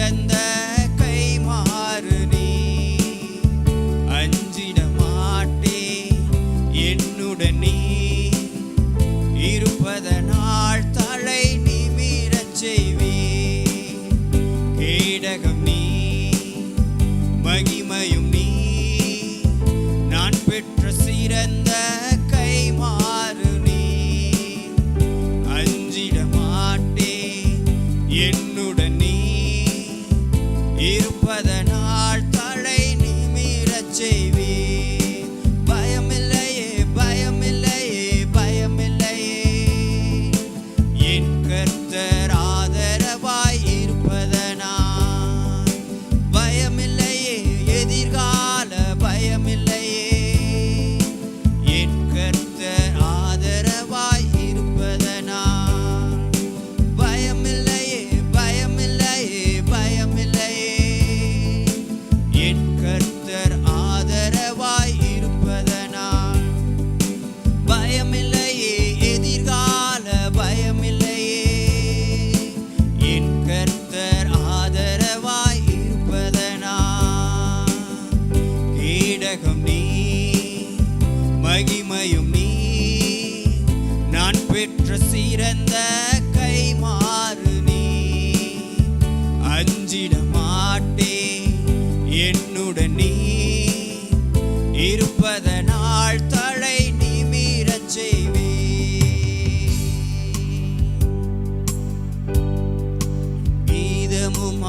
and then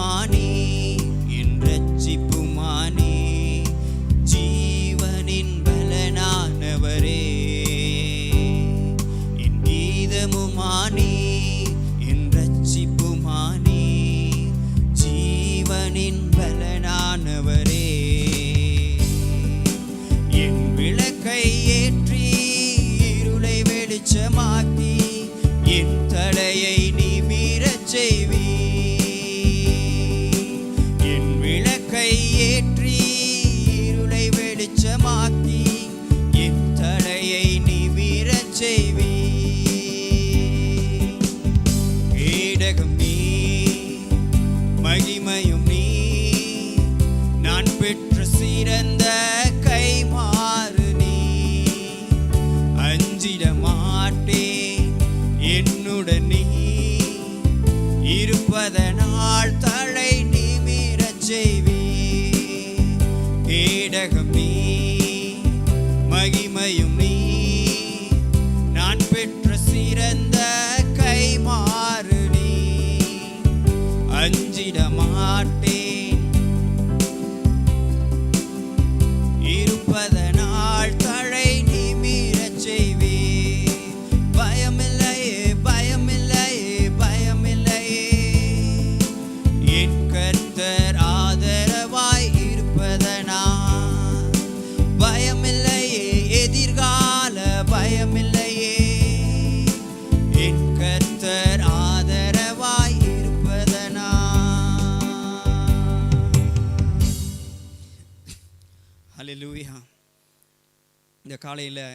Vani என்று சிறந்த கை மாறு நீ. அஞ்சிட மாட்டேன் என்னுடன் நீ. இருப்பதனால் தலை நிமிரச் செய்வி கேடகம் இந்த காலையில்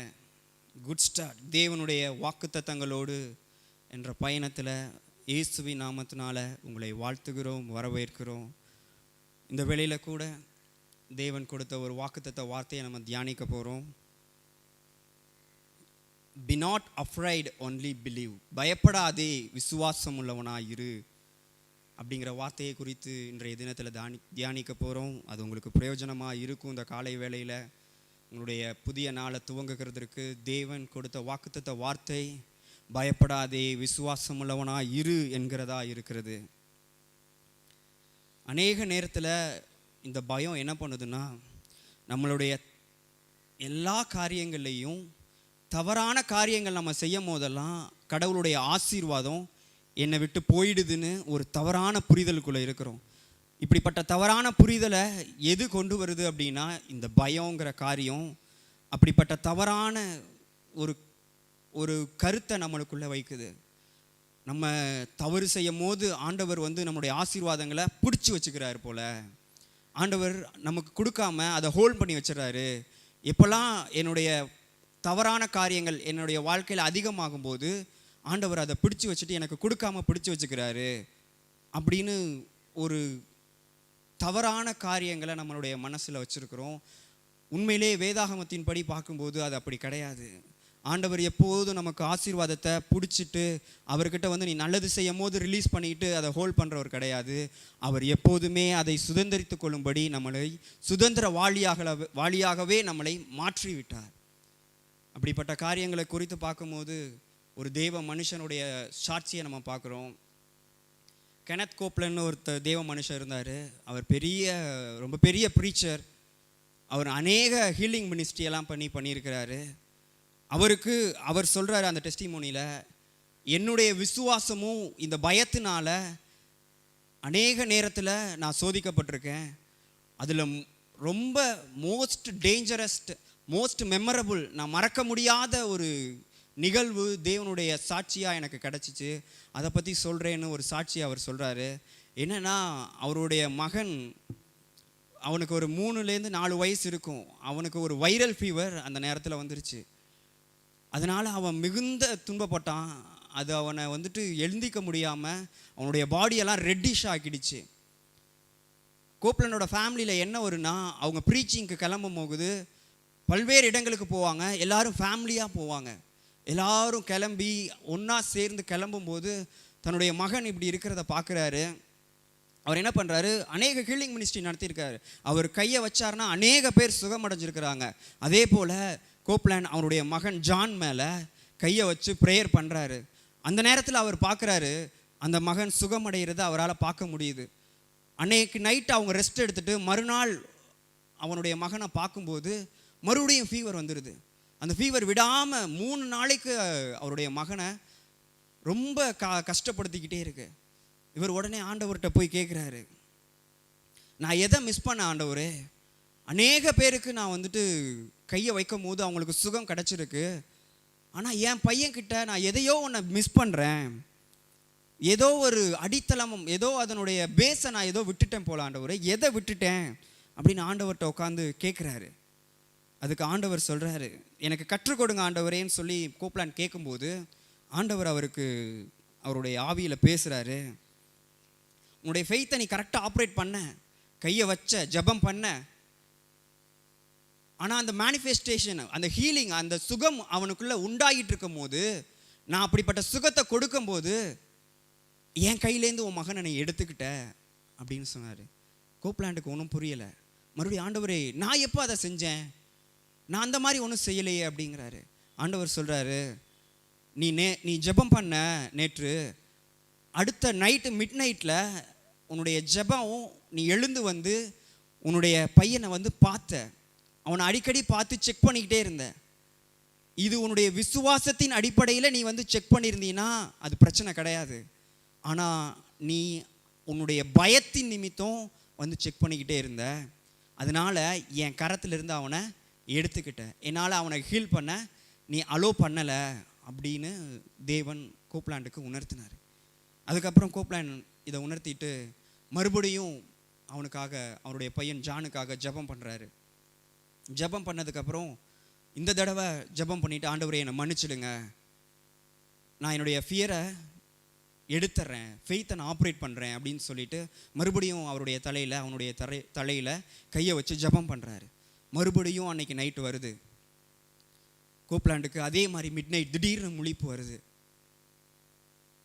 குட் ஸ்டார்ட் தேவனுடைய வாக்குத்தத்தங்களோடு என்ற பயணத்தில் இயேசுவி நாமத்தினால் உங்களை வாழ்த்துகிறோம் வரவேற்கிறோம். இந்த வேளையில் கூட தேவன் கொடுத்த ஒரு வாக்குத்தத்த வார்த்தையை நம்ம தியானிக்க போகிறோம் be not afraid only believe பயப்படாதே விசுவாசம் உள்ளவனாக இரு அப்படிங்கிற வார்த்தையை குறித்து இன்றைய தினத்தில் தானி தியானிக்க போகிறோம் அது உங்களுக்கு பிரயோஜனமாக இருக்கும் இந்த காலை வேளையில். உங்களுடைய புதிய நாளை துவங்குகிறதற்கு தேவன் கொடுத்த வாக்குத்த வார்த்தை பயப்படாதே விசுவாசம் உள்ளவனா இரு என்கிறதா இருக்கிறது. அநேக நேரத்தில் இந்த பயம் என்ன பண்ணுதுன்னா நம்மளுடைய எல்லா காரியங்கள்லையும் தவறான காரியங்கள் நம்ம செய்யும் போதெல்லாம் கடவுளுடைய ஆசீர்வாதம் என்னை விட்டு போயிடுதுன்னு ஒரு தவறான புரிதலுக்குள்ளே இருக்கிறோம். இப்படிப்பட்ட தவறான புரிதலை எது கொண்டு வருது அப்படின்னா இந்த பயங்கிற காரியம் அப்படிப்பட்ட தவறான ஒரு ஒரு கருத்தை நம்மளுக்குள்ளே வைக்குது. நம்ம தவறு செய்யும் போது ஆண்டவர் வந்து நம்முடைய ஆசீர்வாதங்களை பிடிச்சி வச்சுக்கிறாரு போல. ஆண்டவர் நமக்கு கொடுக்காம அதை ஹோல்ட் பண்ணி வச்சிடறாரு எப்போல்லாம் என்னுடைய தவறான காரியங்கள் என்னுடைய வாழ்க்கையில் அதிகமாகும் போது ஆண்டவர் அதை பிடிச்சி வச்சுட்டு எனக்கு கொடுக்காம பிடிச்சி வச்சுக்கிறாரு. அப்படின்னு ஒரு தவறான காரியங்களை நம்மளுடைய மனசில் வச்சுருக்கிறோம். உண்மையிலே வேதாகமத்தின்படி பார்க்கும்போது அது அப்படி கிடையாது. ஆண்டவர் எப்போதும் நமக்கு ஆசீர்வாதத்தை பிடிச்சிட்டு அவர்கிட்ட வந்து நீ நல்லது செய்யும் போது ரிலீஸ் பண்ணிட்டு அதை ஹோல்ட் பண்ணுறவர் கிடையாது. அவர் எப்போதுமே அதை சுதந்திரித்து கொள்ளும்படி நம்மளை சுதந்திர வாளியாக வாளியாகவே நம்மளை மாற்றி விட்டார் அப்படிப்பட்ட காரியங்களை குறித்து பார்க்கும்போது ஒரு தெய்வ மனுஷனுடைய சாட்சியை நம்ம பார்க்குறோம். கெனத் கோப்லன்னு ஒருத்தர் தேவ மனுஷர் இருந்தார். அவர் பெரிய ரொம்ப பெரிய ப்ரீச்சர் அவர் அநேக ஹீலிங் மினிஸ்ட்ரி எல்லாம் பண்ணி பண்ணியிருக்கிறாரு. அவருக்கு அவர் சொல்கிறாரு அந்த டெஸ்டிமோனியில் என்னுடைய விசுவாசமும் இந்த பயத்தினால அநேக நேரத்தில் நான் சோதிக்கப்பட்டிருக்கேன். அதில் ரொம்ப மோஸ்ட் டேஞ்சரஸ்ட் மோஸ்ட் மெமரபுள் நான் மறக்க முடியாத ஒரு நிகழ்வு தேவனுடைய சாட்சியாக எனக்கு கிடச்சிச்சு. அதை பற்றி சொல்கிறேன்னு ஒரு சாட்சி அவர் சொல்கிறாரு என்னென்னா அவருடைய மகன் அவனுக்கு ஒரு மூணுலேருந்து நாலு வயசு இருக்கும். அவனுக்கு ஒரு வைரல் ஃபீவர் அந்த நேரத்தில் வந்துருச்சு. அதனால் அவன் மிகுந்த துன்பப்பட்டான். அது அவனை வந்துட்டு எழுந்திக்க முடியாமல் அவனுடைய பாடியெல்லாம் ரெட்டிஷ் ஆக்கிடுச்சு. கோப்லனோட ஃபேமிலியில் என்ன வரும்னா அவங்க ப்ரீச்சிங்க்கு கிளம்பும் போகுது பல்வேறு இடங்களுக்கு போவாங்க. எல்லாரும் ஃபேமிலியாக போவாங்க. எல்லாரும் கிளம்பி ஒன்றா சேர்ந்து கிளம்பும்போது தன்னுடைய மகன் இப்படி இருக்கிறத பார்க்குறாரு. அவர் என்ன பண்ணுறாரு அநேக ஹீலிங் மினிஸ்ட்ரி நடத்தியிருக்காரு. அவர் கையை வச்சார்னா அநேக பேர் சுகமடைஞ்சிருக்கிறாங்க. அதே போல் கோப்லான் அவருடைய மகன் ஜான் மேலே கையை வச்சு ப்ரேயர் பண்ணுறாரு அந்த நேரத்தில் அவர் பார்க்குறாரு அந்த மகன் சுகமடைகிறத அவரால் பார்க்க முடியுது. அன்னைக்கு நைட் அவங்க ரெஸ்ட் எடுத்துட்டு மறுநாள் அவனுடைய மகனை பார்க்கும்போது மறுபடியும் ஃபீவர் வந்துடுது அந்த ஃபீவர் விடாமல் மூணு நாளைக்கு அவருடைய மகனை ரொம்ப க கஷ்டப்படுத்திக்கிட்டே இருக்கு. இவர் உடனே ஆண்டவர்கிட்ட போய் கேட்குறாரு நான் எதை மிஸ் பண்ண ஆண்டவரே? அநேக பேருக்கு நான் வந்துட்டு கையை வைக்கும் போது அவங்களுக்கு சுகம் கிடச்சிருக்கு. ஆனால் என் பையன்கிட்ட நான் எதையோ ஒன்று மிஸ் பண்ணுறேன் ஏதோ ஒரு அடித்தளமும் ஏதோ அதனுடைய பேஸை நான் ஏதோ விட்டுட்டேன் போல ஆண்டவரே. எதை விட்டுட்டேன்? அப்படின்னு ஆண்டவர்கிட்ட உட்காந்து கேட்குறாரு அதுக்கு ஆண்டவர் சொல்கிறாரு எனக்கு கற்றுக் கொடுங்க ஆண்டவரேன்னு சொல்லி கோப்லான் கேட்கும்போது ஆண்டவர் அவருக்கு அவருடைய ஆவியில் பேசுகிறாரு உன்னுடைய ஃபெய்த்தை நீ கரெக்டாக ஆப்ரேட் பண்ண கையை வச்ச ஜபம் பண்ண. ஆனால் அந்த மேனிஃபெஸ்டேஷன் அந்த ஹீலிங் அந்த சுகம் அவனுக்குள்ளே உண்டாகிட்டு இருக்கும் போது நான் அப்படிப்பட்ட சுகத்தை கொடுக்கும்போது என் கையிலேருந்து உன் மகனை நீ எடுத்துக்கிட்ட அப்படின்னு சொன்னார். கோப்லாண்டுக்கு ஒன்றும் புரியலை. மறுபடியும் ஆண்டவரே நான் எப்போ அதை செஞ்சேன்? நான் அந்த மாதிரி ஒன்றும் செய்யலையே அப்படிங்கிறாரு. ஆண்டவர் சொல்கிறாரு நீ நே நீ ஜெபம் பண்ண நேற்று அடுத்த நைட்டு மிட் நைட்டில் உன்னுடைய ஜெபம் நீ எழுந்து வந்து உன்னுடைய பையனை வந்து பார்த்த. அவனை அடிக்கடி பார்த்து செக் பண்ணிக்கிட்டே இருந்த. இது உன்னுடைய விசுவாசத்தின் அடிப்படையில் நீ வந்து செக் பண்ணியிருந்தீன்னா அது பிரச்சனை கிடையாது. ஆனால் நீ உன்னுடைய பயத்தின் நிமித்தம் வந்து செக் பண்ணிக்கிட்டே இருந்த. அதனால் என் கரத்திலிருந்து அவனை எடுத்துக்கிட்ட என்னால் அவனை ஹீல் பண்ண நீ அலோ பண்ணலை அப்படின்னு தேவன் கோப்லாண்டுக்கு உணர்த்தினார். அதுக்கப்புறம் கோப்லாண்ட் இதை உணர்த்திட்டு மறுபடியும் அவனுக்காக அவனுடைய பையன் ஜானுக்காக ஜெபம் பண்ணுறாரு ஜெபம் பண்ணதுக்கப்புறம் இந்த தடவை ஜெபம் பண்ணிவிட்டு ஆண்டவரே என்னை மன்னிச்சிடுங்க. நான் என்னுடைய ஃபியரை எடுத்துறேன். ஃபெய்த்தை நான் ஆப்ரேட் பண்ணுறேன் அப்படின்னு சொல்லிட்டு மறுபடியும் அவருடைய தலையில் அவனுடைய தலை தலையில் கையை வச்சு ஜெபம் பண்ணுறாரு மறுபடியும் அன்னைக்கு நைட்டு வருது. கோப்லாண்டுக்கு அதே மாதிரி மிட் நைட் திடீர்னு முழிப்பு வருது.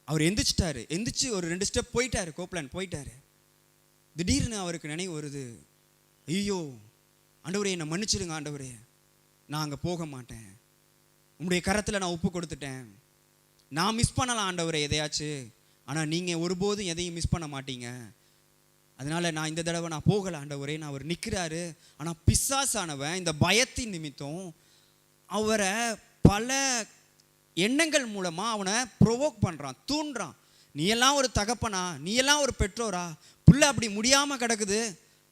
அவர் எந்திரிச்சிட்டாரு. எந்திரிச்சு ஒரு ரெண்டு ஸ்டெப் போயிட்டாரு. கோப்லாண்ட் போயிட்டாரு. திடீர்னு அவருக்கு நினைவு வருது. ஐயோ ஆண்டவரே என்னை மன்னிச்சிடுங்க ஆண்டவரே. நான் அங்கே போக மாட்டேன். உங்களுடைய கரத்தில் நான் ஒப்பு கொடுத்துட்டேன். நான் மிஸ் பண்ணலாம் ஆண்டவரே எதையாச்சும் ஆனால் நீங்கள் ஒருபோதும் எதையும் மிஸ் பண்ண மாட்டீங்க. அதனால நான் இந்த தடவை நான் போகல ஆண்டவரே. நான் அவர் நிற்கிறாரு ஆனால் பிசாசானவன் இந்த பயத்தின் நிமித்தம் அவரை பல எண்ணங்கள் மூலமாக அவனை ப்ரொவோக் பண்ணுறான் தூண்டுறான். நீ எல்லாம் ஒரு தகப்பனா? நீ எல்லாம் ஒரு பெற்றோரா? புள்ள அப்படி முடியாமல் கிடக்குது.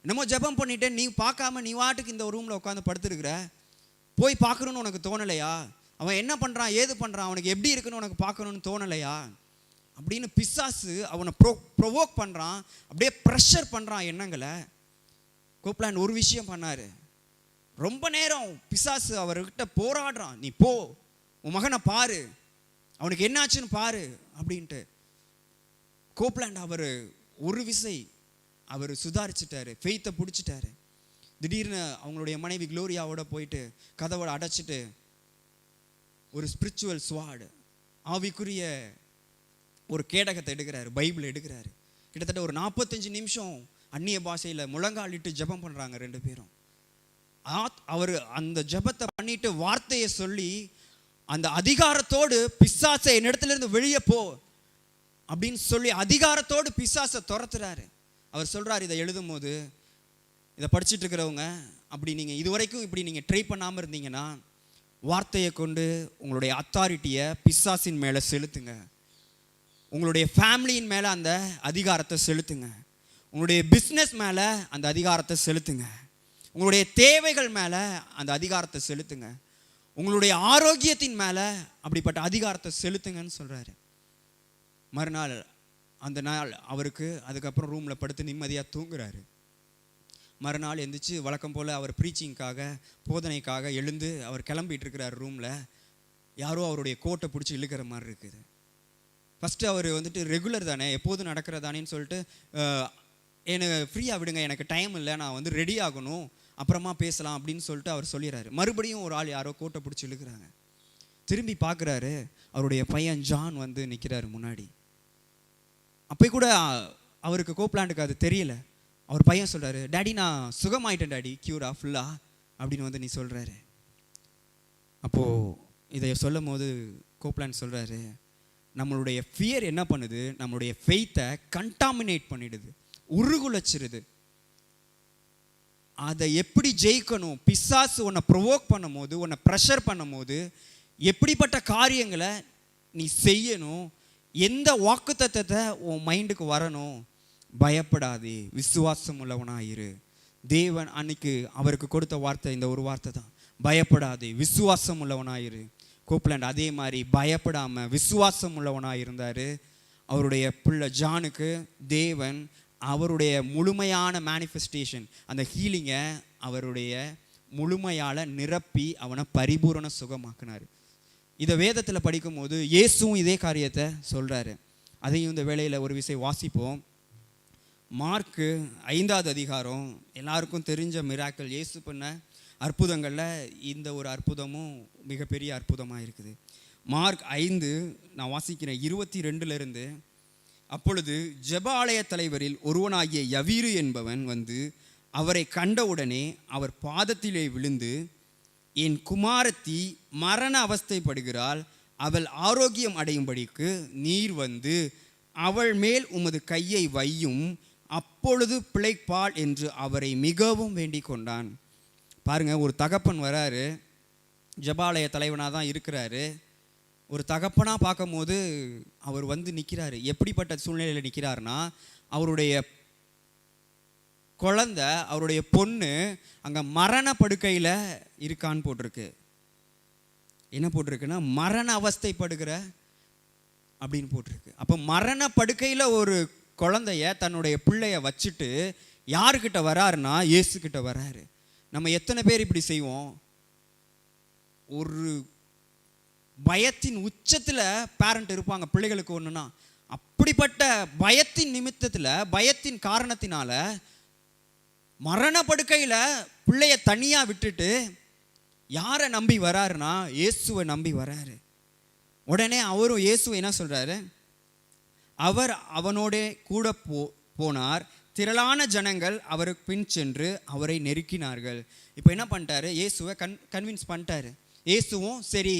என்னமோ ஜெபம் பண்ணிட்டு நீ பார்க்காம நீ வாட்டுக்கு இந்த ரூமில் உட்காந்து படுத்துருக்குற. போய் பார்க்கணுன்னு உனக்கு தோணலையா? அவன் என்ன பண்ணுறான் ஏது பண்ணுறான் அவனுக்கு எப்படி இருக்குன்னு உனக்கு பார்க்கணுன்னு தோணலையா? அப்படின்னு பிசாசு அவனை ப்ரோ ப்ரொவோக் பண்ணுறான் அப்படியே ப்ரெஷர் பண்ணுறான் எண்ணங்களை. கோப்லாண்ட் ஒரு விஷயம் பண்ணார். ரொம்ப நேரம் பிசாசு அவர்கிட்ட போராடுறான் நீ போ உன் மகனை பாரு அவனுக்கு என்னாச்சுன்னு பாரு அப்படின்ட்டு. கோப்லாண்ட் அவர் ஒரு விசை அவர் சுதாரிச்சிட்டாரு ஃபெய்த்தை பிடிச்சிட்டாரு. திடீர்னு அவங்களுடைய மனைவி குளோரியாவோட போயிட்டு கதவோட அடைச்சிட்டு ஒரு ஸ்பிரிச்சுவல் ஸ்வாடு ஆவிக்குரிய ஒரு கேடகத்தை எடுக்கிறாரு பைபிள் எடுக்கிறாரு. கிட்டத்தட்ட ஒரு நாற்பத்தஞ்சு நிமிஷம் அந்நிய பாஷையில் முழங்காலிட்டு ஜெபம் பண்ணுறாங்க ரெண்டு பேரும். ஆத்- அவர் அந்த ஜெபத்தை பண்ணிட்டு வார்த்தையை சொல்லி அந்த அதிகாரத்தோடு பிசாசை என்னிடத்துலேருந்து வெளியே போ அப்படின்னு சொல்லி அதிகாரத்தோடு பிசாசை துரத்துறாரு. அவர் சொல்கிறார் இதை எழுதும் போது இதை படிச்சுட்டு இருக்கிறவங்க அப்படி நீங்கள் இதுவரைக்கும் இப்படி நீங்கள் ட்ரை பண்ணாமல் இருந்தீங்கன்னா வார்த்தையை கொண்டு உங்களுடைய அத்தாரிட்டியை பிசாசின் மேலே செலுத்துங்க. உங்களுடைய ஃபேமிலியின் மேலே அந்த அதிகாரத்தை செலுத்துங்க. உங்களுடைய பிஸ்னஸ் மேலே அந்த அதிகாரத்தை செலுத்துங்க. உங்களுடைய தேவைகள் மேலே அந்த அதிகாரத்தை செலுத்துங்க. உங்களுடைய ஆரோக்கியத்தின் மேலே அப்படிப்பட்ட அதிகாரத்தை செலுத்துங்கன்னு சொல்கிறாரு மறுநாள் அந்த நாள் அவருக்கு அதுக்கப்புறம் ரூமில் படுத்து நிம்மதியாக தூங்குறாரு. மறுநாள் எந்திரிச்சு வழக்கம் போல் அவர் ப்ரீச்சிங்க்காக போதனைக்காக எழுந்து அவர் கிளம்பிகிட்டு இருக்கிறார் ரூமில் யாரோ அவருடைய கோட்டை பிடிச்சி இழுக்கிற மாதிரி இருக்குது. ஃபஸ்ட்டு அவர் வந்துட்டு ரெகுலர் தானே எப்போதும் நடக்கிறதானேன்னு சொல்லிட்டு எனக்கு ஃப்ரீயாக விடுங்க எனக்கு டைம் இல்லை நான் வந்து ரெடி ஆகணும் அப்புறமா பேசலாம் அப்படின்னு சொல்லிட்டு அவர் சொல்லிடுறாரு. மறுபடியும் ஒரு ஆள் யாரோ கோட்டை பிடிச்சி இழுக்கிறாங்க. திரும்பி பார்க்குறாரு அவருடைய பையன் ஜான் வந்து நிற்கிறாரு முன்னாடி. அப்போ கூட அவருக்கு கோப்லாண்டுக்கு அது தெரியல. அவர் பையன் சொல்கிறாரு டாடி நான் சுகமாயிட்டேன் டாடி க்யூரா ஃபுல்லாக அப்படின்னு வந்து நீ சொல்கிறாரு அப்போது இதை சொல்லும் போது கோப்லாண்ட் சொல்கிறாரு நம்மளுடைய ஃபியர் என்ன பண்ணுது? நம்மளுடைய ஃபெய்த்தை கண்டாமினேட் பண்ணிடுது. உருகுலைச்சிருது. அதை எப்படி ஜெயிக்கணும்? பிசாசு உன்னை ப்ரொவோக் பண்ணும்போது உன்னை ப்ரெஷர் பண்ணும்போது எப்படிப்பட்ட காரியங்களை நீ செய்யணும்? எந்த வாக்குத்தத்தை உன் மைண்டுக்கு வரணும்? பயப்படாதே. விசுவாசம் உள்ளவனாக இரு தேவன் அன்னைக்கு அவருக்கு கொடுத்த வார்த்தை இந்த ஒரு வார்த்தை தான். பயப்படாதே. விசுவாசம் உள்ளவனாக இரு கோப்லாண்ட் அதே மாதிரி பயப்படாமல் விசுவாசம் உள்ளவனாக இருந்தார். அவருடைய பிள்ளை ஜானுக்கு தேவன் அவருடைய முழுமையான மேனிஃபெஸ்டேஷன் அந்த ஹீலிங்கை அவருடைய முழுமையால் நிரப்பி அவனை பரிபூரண சுகமாக்குனார். இதை வேதத்தில் படிக்கும்போது இயேசுவும் இதே காரியத்தை சொல்கிறாரு அதையும் இந்த வேலையில் ஒரு விசை வாசிப்போம். மார்க்கு ஐந்தாவது அதிகாரம் எல்லாருக்கும் தெரிஞ்ச மிராக்கள் இயேசு பண்ண அற்புதங்களில் இந்த ஒரு அற்புதமும் மிகப்பெரிய அற்புதமாக இருக்குது. மார்க் ஐந்து நான் வாசிக்கிறேன் இருபத்தி ரெண்டுலேருந்து அப்பொழுது ஜெப ஆலய தலைவரில் ஒருவனாகிய யவீரு என்பவன் வந்து அவரை கண்டவுடனே அவர் பாதத்திலே விழுந்து என் குமாரத்தி மரண அவஸ்தைப்படுகிறாள். அவள் ஆரோக்கியம் அடையும்படிக்கு நீர் வந்து அவள் மேல் உமது கையை வையும். அப்பொழுது பிழைப்பாள் என்று அவரை மிகவும் வேண்டிக் கொண்டான். பாருங்கள் ஒரு தகப்பன் வராரு. ஜபாலய தலைவனாக தான் இருக்கிறாரு. ஒரு தகப்பனாக பார்க்கும்போது அவர் வந்து நிற்கிறாரு எப்படிப்பட்ட சூழ்நிலையில் நிற்கிறாருன்னா அவருடைய குழந்த அவருடைய பொண்ணு அங்கே மரண படுக்கையில் இருக்கான்னு போட்டிருக்கு. என்ன போட்டிருக்குன்னா மரண அவஸ்தைப்படுகிற அப்படின்னு போட்டிருக்கு. அப்போ மரண படுக்கையில் ஒரு குழந்தைய தன்னுடைய பிள்ளைய வச்சுட்டு யாருக்கிட்ட வராருன்னா இயேசுக்கிட்ட வராரு. நம்ம எத்தனை பேர் இப்படி செய்வோம்? ஒரு பயத்தின் உச்சத்தில் பேரண்ட் இருப்பாங்க பிள்ளைகளுக்கு ஒன்றுனா அப்படிப்பட்ட பயத்தின் நிமித்தத்தில் பயத்தின் காரணத்தினால மரண படுக்கையில் பிள்ளைய தனியாக விட்டுட்டு யாரை நம்பி வராருன்னா இயேசுவை நம்பி வராரு. உடனே அவரும் இயேசு என்ன சொல்றாரு? அவர் அவனோடே கூட போ போனார். திரளான ஜனங்கள் அவருக்கு பின் சென்று அவரை நெருக்கினார்கள். இப்போ என்ன பண்ணிட்டாரு? இயேசுவை கன் கன்வின்ஸ் பண்ணிட்டாரு. இயேசுவும் சரி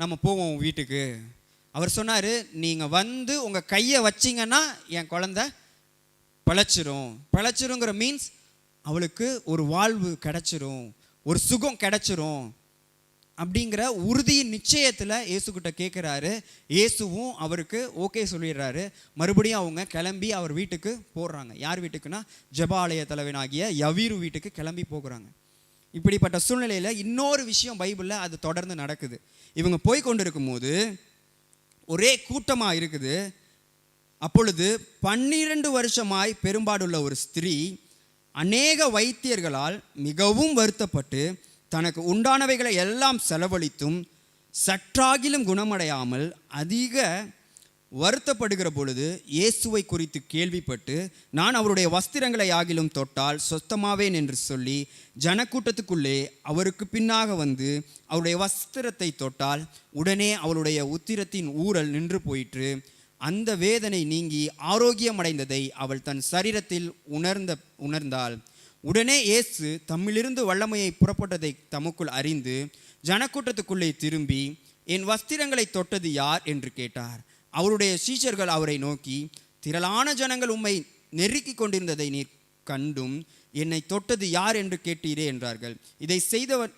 நம்ம போவோம் வீட்டுக்கு. அவர் சொன்னார் நீங்கள் வந்து உங்கள் கையை வச்சிங்கன்னா என் குழந்த பிழைச்சிரும். பிழைச்சிருங்கிற மீன்ஸ் அவளுக்கு ஒரு வாழ்வு கிடச்சிரும். ஒரு சுகம் கிடச்சிரும். அப்படிங்கிற உறுதியின் நிச்சயத்தில் இயேசுக்கிட்ட கேட்குறாரு இயேசுவும் அவருக்கு ஓகே சொல்லிடுறாரு. மறுபடியும் அவங்க கிளம்பி அவர் வீட்டுக்கு போடுறாங்க யார் வீட்டுக்குன்னா? ஜெபாலய தலைவனாகிய யவீரு வீட்டுக்கு கிளம்பி போகிறாங்க. இப்படிப்பட்ட சூழ்நிலையில் இன்னொரு விஷயம் பைபிளில் அது தொடர்ந்து நடக்குது. இவங்க போய் கொண்டிருக்கும் போது ஒரே கூட்டமாக இருக்குது. அப்பொழுது பன்னிரண்டு வருஷமாய் பெரும்பாடுள்ள ஒரு ஸ்திரீ அநேக வைத்தியர்களால் மிகவும் வருத்தப்பட்டு தனக்கு உண்டானவைகளை எல்லாம் செலவழித்தும் சற்றாகிலும் குணமடையாமல் அதிக வருத்தப்படுகிற பொழுது இயேசுவை குறித்து கேள்விப்பட்டு நான் அவருடைய வஸ்திரங்களை ஆகிலும் தொட்டால் சொத்தமாவேன் என்று சொல்லி ஜனக்கூட்டத்துக்குள்ளே அவருக்கு பின்னாக வந்து அவருடைய வஸ்திரத்தை தொட்டால் உடனே அவளுடைய உத்திரத்தின் ஊரல் நின்று போயிற்று. அந்த வேதனை நீங்கி ஆரோக்கியமடைந்ததை அவள் தன் சரீரத்தில் உணர்ந்த உணர்ந்தாள். உடனே இயேசு தம்மிலிருந்து வல்லமையை புறப்பட்டதை தமக்குள் அறிந்து ஜனக்கூட்டத்துக்குள்ளே திரும்பி என் வஸ்திரங்களை தொட்டது யார்? என்று கேட்டார். அவருடைய சீஷர்கள் அவரை நோக்கி திரளான ஜனங்கள் உம்மை நெருக்கி கொண்டிருந்ததை நீர் கண்டும் என்னை தொட்டது யார்? என்று கேட்டீரே என்றார்கள். இதை செய்தவர்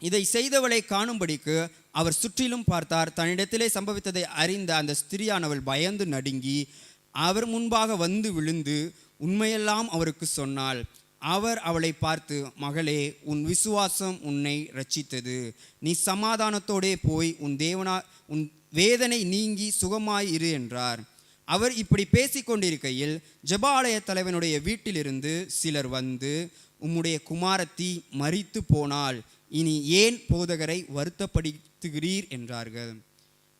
இதை செய்தவளை காணும்படிக்கு அவர் சுற்றிலும் பார்த்தார். தன்னிடத்திலே சம்பவித்ததை அறிந்த அந்த ஸ்திரியானவள் பயந்து நடுங்கி அவர் முன்பாக வந்து விழுந்து உண்மையெல்லாம் அவருக்கு சொன்னாள். அவர் அவளை பார்த்து மகளே உன் விசுவாசம் உன்னை ரட்சித்தது நீ சமாதானத்தோடே போய் உன் தேவனா உன் வேதனை நீங்கி சுகமாய் இரு என்றார். அவர் இப்படி பேசிக்கொண்டிருக்கையில் ஜபாலய தலைவனுடைய வீட்டிலிருந்து சிலர் வந்து உம்முடைய குமாரத்தி மறித்து போனால் இனி ஏன் போதகரை வருத்தப்படுத்துகிறீர்? என்றார்கள்.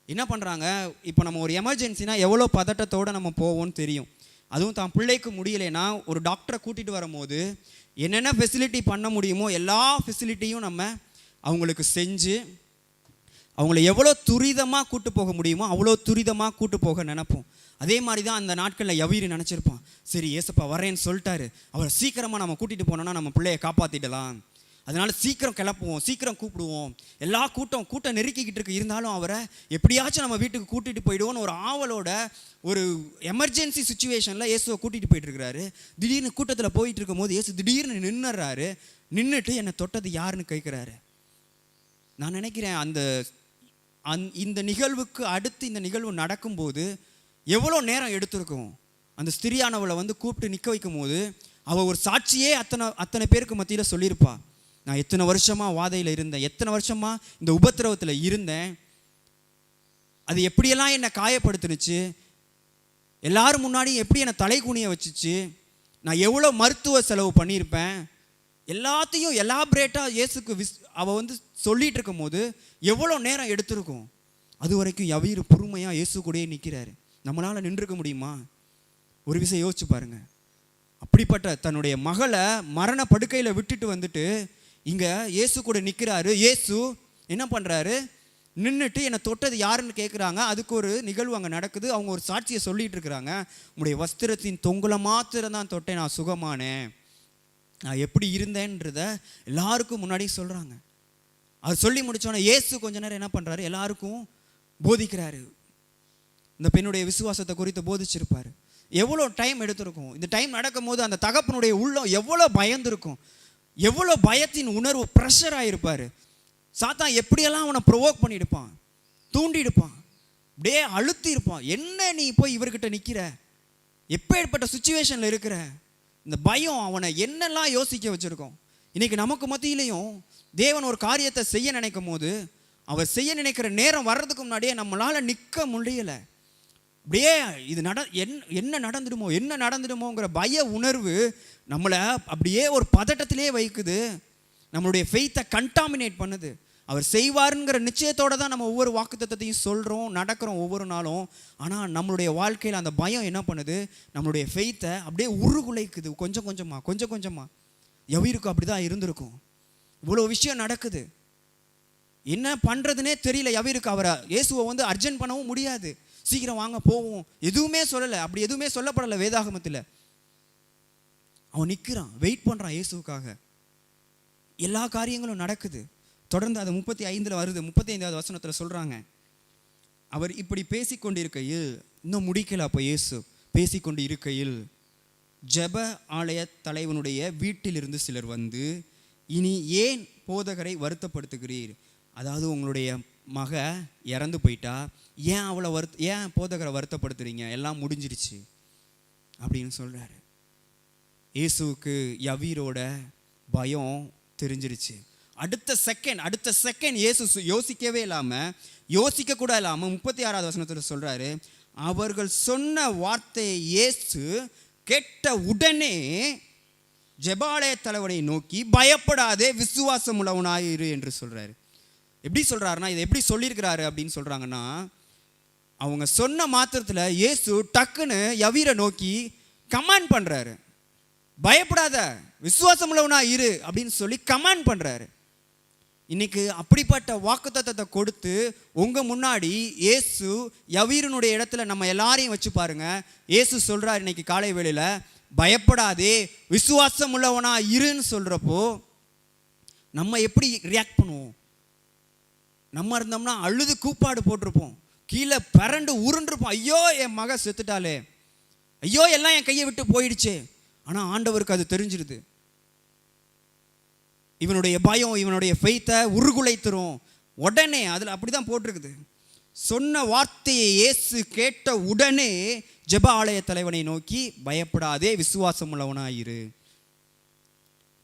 என்ன பண்ணுறாங்க இப்போ நம்ம ஒரு எமர்ஜென்சினா எவ்வளோ பதட்டத்தோடு நம்ம போவோம்னு தெரியும். அதுவும் தான் பிள்ளைக்கு முடியலைன்னா ஒரு டாக்டரை கூட்டிகிட்டு வரும்போது என்னென்ன ஃபெசிலிட்டி பண்ண முடியுமோ எல்லா ஃபெசிலிட்டியும் நம்ம அவங்களுக்கு செஞ்சு அவங்கள எவ்வளோ துரிதமாக கூட்டு போக முடியுமோ அவ்வளோ துரிதமாக கூட்டு போக நினைப்போம். அதே மாதிரி தான் அந்த நாட்களில் எவீர் நினச்சிருப்பான். சரி ஏசப்பா வரேன்னு சொல்லிட்டாரு. அவரை சீக்கிரமாக நம்ம கூட்டிகிட்டு போனோன்னா நம்ம பிள்ளையை காப்பாற்றிடலாம் அதனால சீக்கிரம் கிளப்புவோம் சீக்கிரம் கூப்பிடுவோம். எல்லா கூட்டம் கூட்டம் நெருக்கிக்கிட்டு இருக்கு. இருந்தாலும் அவரை எப்படியாச்சும் நம்ம வீட்டுக்கு கூட்டிகிட்டு போயிடுவோம்னு ஒரு ஆவலோட ஒரு எமர்ஜென்சி சுச்சுவேஷனில் இயேசுவை கூட்டிகிட்டு போயிட்டுருக்கிறாரு திடீர்னு கூட்டத்தில் போயிட்டு இருக்கும்போது இயேசு திடீர்னு நின்னுறாரு. நின்றுட்டு என்னை தொட்டது யாருன்னு கேட்குறாரு. நான் நினைக்கிறேன் அந்த அந் இந்த நிகழ்வுக்கு அடுத்து இந்த நிகழ்வு நடக்கும்போது எவ்வளோ நேரம் எடுத்திருக்கும்? அந்த ஸ்திரியானவளை வந்து கூப்பிட்டு நிற்க வைக்கும் போது அவள் ஒரு சாட்சியே அத்தனை அத்தனை பேருக்கு மத்தியில் சொல்லியிருப்பாள் நான் எத்தனை வருஷமாக வாதையில் இருந்தேன் எத்தனை வருஷமாக இந்த உபத்திரவத்தில் இருந்தேன் அது எப்படியெல்லாம் என்னை காயப்படுத்துனுச்சு எல்லாரும் முன்னாடியும் எப்படி என்னை தலை குனிய வச்சுச்சு நான் எவ்வளோ மருத்துவ செலவு பண்ணியிருப்பேன் எல்லாத்தையும் எலாபரேட்டாக இயேசுக்கு விஸ் அவள் வந்து சொல்லிகிட்டு இருக்கும் போது எவ்வளோ நேரம் எடுத்திருக்கும் அது வரைக்கும் யவீர் பொறுமையாக இயேசு கூடயே நிற்கிறாரு நம்மளால் நின்றுக்க முடியுமா? ஒரு விஷயம் யோசிச்சு பாருங்க. அப்படிப்பட்ட தன்னுடைய மகளை மரண படுக்கையில் விட்டுட்டு வந்துட்டு இங்கே இயேசு கூட நிற்கிறாரு இயேசு என்ன பண்ணுறாரு நின்றுட்டு என்னை தொட்டது யாருன்னு கேட்குறாங்க அதுக்கு ஒரு நிகழ்வு அங்கே நடக்குது. அவங்க ஒரு சாட்சியை சொல்லிகிட்டு இருக்கிறாங்க. உங்களுடைய வஸ்திரத்தின் தொங்குல மாத்திரம் தான் தொட்டேன். நான் சுகமானேன். நான் எப்படி இருந்தேன்றத எல்லாருக்கும் முன்னாடி சொல்கிறாங்க அது சொல்லி முடித்தோன்னே இயேசு கொஞ்ச நேரம் என்ன பண்ணுறாரு எல்லாருக்கும் போதிக்கிறாரு. இந்த பெண்ணுடைய விசுவாசத்தை குறித்து போதிச்சிருப்பார். எவ்வளோ டைம் எடுத்திருக்கும்? இந்த டைம் நடக்கும்போது அந்த தகப்பனுடைய உள்ளம் எவ்வளோ பயந்துருக்கும்? எவ்வளோ பயத்தின் உணர்வு ப்ரெஷர் ஆகிருப்பார் சாத்தான் எப்படியெல்லாம் அவனை ப்ரொவோக் பண்ணியிருப்பான்? தூண்டிடுப்பான் அப்படியே அழுத்தி இருப்பான் என்ன நீ போய் இவர்கிட்ட நிற்கிற எப்பேற்பட்ட சுச்சுவேஷனில் இருக்கிற? இந்த பயம் அவனை என்னெல்லாம் யோசிக்க வச்சுருக்கோம்? இன்றைக்கி நமக்கு மத்தியிலையும் தேவன் ஒரு காரியத்தை செய்ய நினைக்கும் போது அவர் செய்ய நினைக்கிற நேரம் வர்றதுக்கு முன்னாடியே நம்மளால் நிற்க முடியலை. அப்படியே இது நட என் என்ன நடந்துடுமோ என்ன நடந்துடுமோங்கிற பய உணர்வு நம்மளை அப்படியே ஒரு பதட்டத்திலே வைக்குது. நம்மளுடைய ஃபெய்த்தை கண்டாமினேட் பண்ணுது. அவர் செய்வாருங்கிற நிச்சயத்தோட தான் நம்ம ஒவ்வொரு வாக்குத்தத்தையும் சொல்கிறோம் நடக்கிறோம் ஒவ்வொரு நாளும். ஆனால் நம்மளுடைய வாழ்க்கையில் அந்த பயம் என்ன பண்ணுது? நம்மளுடைய ஃபெய்த்தை அப்படியே உருகுலைக்குது. கொஞ்சம் கொஞ்சமாக கொஞ்சம் கொஞ்சமாக எவருக்கும் அப்படி தான் இருந்திருக்கும். இவ்வளோ விஷயம் நடக்குது. என்ன பண்ணுறதுனே தெரியல. எவருக்கு அவரை இயேசுவை வந்து அர்ஜென்ட் பண்ணவும் முடியாது. சீக்கிரம் வாங்க போவோம். எதுவுமே சொல்லலை. அப்படி எதுவுமே சொல்லப்படலை வேதாகமத்தில். அவன் நிற்கிறான் வெயிட் பண்ணுறான் இயேசுக்காக எல்லா காரியங்களும் நடக்குது. தொடர்ந்து அது முப்பத்தி ஐந்தில் வருது. முப்பத்தி ஐந்தாவது வசனத்தில் சொல்கிறாங்க அவர் இப்படி பேசிக்கொண்டிருக்கையில் இன்னும் முடிக்கல அப்போ இயேசு. பேசிக்கொண்டு இருக்கையில் ஜெப ஆலய தலைவனுடைய வீட்டிலிருந்து சிலர் வந்து இனி ஏன் போதகரை வருத்தப்படுத்துகிறீர்? அதாவது உங்களுடைய மக இறந்து போயிட்டா ஏன் அவளை வருத் ஏன் போதகரை வருத்தப்படுத்துறீங்க? எல்லாம் முடிஞ்சிருச்சு. அப்படின்னு சொல்கிறாரு இயேசுவுக்கு யவீரோட பயம் தெரிஞ்சிருச்சு. அடுத்த செகண்ட் அடுத்த செகண்ட் இயேசு யோசிக்கவே இல்லாமல் யோசிக்க கூட இல்லாமல் முப்பத்தி ஆறாவது வசனத்தில் சொல்கிறாரு அவர்கள் சொன்ன வார்த்தையை இயேசு கேட்ட உடனே ஜெபாலய தலைவனை நோக்கி பயப்படாதே விசுவாசம் உள்ளவனாயிரு என்று சொல்கிறாரு எப்படி சொல்கிறாருன்னா இதை எப்படி சொல்லியிருக்கிறாரு அப்படின்னு சொல்கிறாங்கன்னா அவங்க சொன்ன மாத்திரத்தில் இயேசு டக்குன்னு யவீரை நோக்கி கமாண்ட் பண்ணுறாரு பயப்படாத விசுவாசம் உள்ளவனா இரு அப்படின்னு சொல்லி கமாண்ட் பண்ணுறாரு இன்னைக்கு அப்படிப்பட்ட வாக்குத்தத்தத்தை கொடுத்து உங்கள் முன்னாடி இயேசு யவீரனுடைய இடத்துல நம்ம எல்லாரையும் வச்சு பாருங்க. இயேசு சொல்கிறார் இன்னைக்கு காலை வேளையில் பயப்படாதே விசுவாசம் உள்ளவனா இருன்னு சொல்கிறப்போ நம்ம எப்படி ரியாக்ட் பண்ணுவோம்? நம்ம இருந்தோம்னா அழுது கூப்பாடு போட்டிருப்போம். கீழே பரண்டு உருண்டிருப்போம். ஐயோ என் மக செத்துட்டாளே. ஐயோ எல்லாம் என் கையை விட்டு போயிடுச்சே. ஆனால் ஆண்டவருக்கு அது தெரிஞ்சிருது. இவனுடைய பயம் இவனுடைய ஃபெய்த்தை உருகுலைத்துரும். உடனே அதில் அப்படி தான் போட்டிருக்குது. சொன்ன வார்த்தையை இயேசு கேட்ட உடனே ஜெப ஆலய தலைவனை நோக்கி பயப்படாதே விசுவாசம் உள்ளவனாயிரு.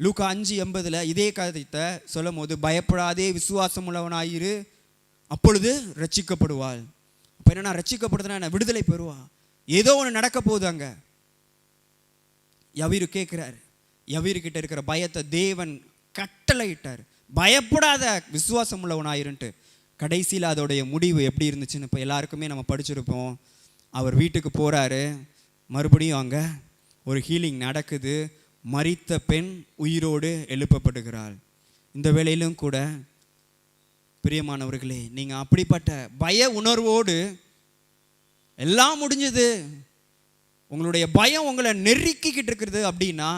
லூக்கா அஞ்சு எண்பதில் இதே கருத்தை சொல்லும் போது பயப்படாதே விசுவாசம் உள்ளவனாயிரு. அப்பொழுது ரட்சிக்கப்படுவாள் அப்போ என்னென்னா ரட்சிக்கப்படுதுன்னா என்ன? விடுதலை பெறுவா. ஏதோ ஒன்று நடக்க போகுது அங்கே. யவீரு கேட்குறாரு. யவீரு கிட்ட இருக்கிற பயத்தை தேவன் கட்டளையிட்டார். பயப்படாத விசுவாசம் உள்ளவனாயிருன்ட்டு கடைசியில் அதோடைய முடிவு எப்படி இருந்துச்சுன்னு இப்போ எல்லாருக்குமே நம்ம படிச்சிருப்போம். அவர் வீட்டுக்கு போகிறாரு மறுபடியும் அங்கே ஒரு ஹீலிங் நடக்குது. மறித்த பெண் உயிரோடு எழுப்பப்படுகிறாள். இந்த வேளையிலும் கூட பிரியமானவர்களே நீங்கள் அப்படிப்பட்ட பய உணர்வோடு எல்லாம் முடிஞ்சது. உங்களுடைய பயம் உங்களை நெருக்கிக்கிட்டு இருக்கிறது அப்படின்னா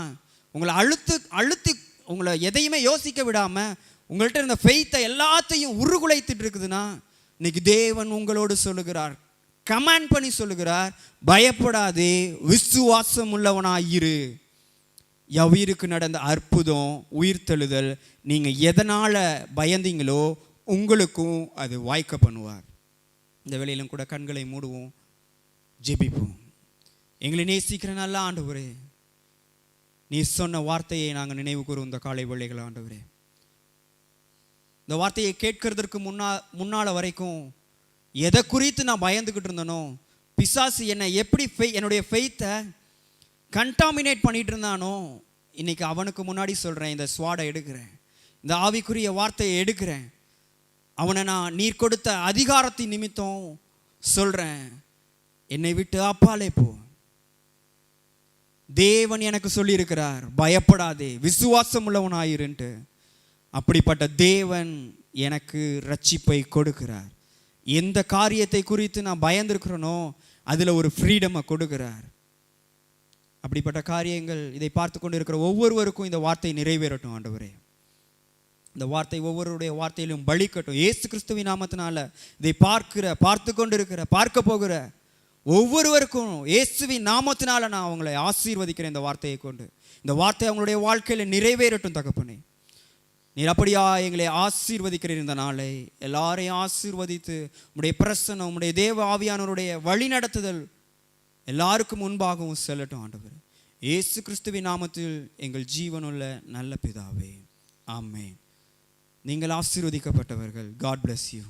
உங்களை அழுத்து அழுத்தி உங்களை எதையுமே யோசிக்க விடாமல் உங்கள்கிட்ட இருந்த ஃபெய்த்தை எல்லாத்தையும் உருகுலைத்துட்டு இருக்குதுன்னா இன்னைக்கு தேவன் உங்களோடு சொல்லுகிறார். கமாண்ட் பண்ணி சொல்லுகிறார் பயப்படாதே விசுவாசம் உள்ளவனாயிரு யவீருக்கு நடந்த அற்புதம் உயிர்த்தெழுதல் நீங்கள் எதனால் பயந்தீங்களோ உங்களுக்கும் அது வாய்க்க பண்ணுவார். இந்த வேலையிலும் கூட கண்களை மூடுவோம் ஜெபிப்போம். எங்களை நேசிக்கிற நல்ல ஆண்டவரே நீ சொன்ன வார்த்தையை நாங்கள் நினைவு கூறும் இந்த காலை வேளைகள் ஆண்டவரே. இந்த வார்த்தையை கேட்கறதற்கு முன்னா முன்னால் வரைக்கும் எதை குறித்து நான் பயந்துக்கிட்டு இருந்தனோ பிசாசு என்னை எப்படி ஃபெய் என்னுடைய ஃபெய்த்தை கண்டாமினேட் பண்ணிட்டு இருந்தானோ இன்றைக்கி அவனுக்கு முன்னாடி சொல்கிறேன் இந்த ஸ்வாடை எடுக்கிறேன் இந்த ஆவிக்குரிய வார்த்தையை எடுக்கிறேன் அவனை நான் நீர் கொடுத்த அதிகாரத்தின் நிமித்தம் சொல்கிறேன் என்னை விட்டு அப்பாலே போ. தேவன் எனக்கு சொல்லியிருக்கிறார் பயப்படாதே விசுவாசம் உள்ளவனாயிருன்ட்டு அப்படிப்பட்ட தேவன் எனக்கு ரட்சிப்பை கொடுக்கிறார். எந்த காரியத்தை குறித்து நான் பயந்துருக்கிறேனோ அதில் ஒரு ஃப்ரீடமை கொடுக்கிறார். அப்படிப்பட்ட காரியங்கள் இதை பார்த்து கொண்டு இருக்கிற ஒவ்வொருவருக்கும் இந்த வார்த்தை நிறைவேறட்டும் ஆண்டவரே. இந்த வார்த்தை ஒவ்வொருடைய வார்த்தையிலும் பலிக்கட்டும். ஏசு கிறிஸ்துவின் நாமத்தினால இதை பார்க்கிற பார்த்து கொண்டு இருக்கிற பார்க்க போகிற ஒவ்வொருவருக்கும் இயேசுவின் நாமத்தினால நான் அவங்களை ஆசீர்வதிக்கிறேன் இந்த வார்த்தையை கொண்டு. இந்த வார்த்தை அவங்களுடைய வாழ்க்கையில் நிறைவேறட்டும் தகப்பனே. நீர் அப்படியா எங்களை ஆசீர்வதிக்கிறீர் இந்த நாளை. எல்லாரையும் ஆசீர்வதித்து உம்முடைய பிரசனம் உம்முடைய தேவ ஆவியானவருடைய வழிநடத்துதல் எல்லாருக்கும் முன்பாகவும் செல்லட்டும் ஆண்டவர். இயேசு கிறிஸ்துவின் நாமத்தில் எங்கள் ஜீவனுள்ள நல்ல பிதாவே. ஆமே நீங்கள் ஆசீர்வதிக்கப்பட்டவர்கள். God bless you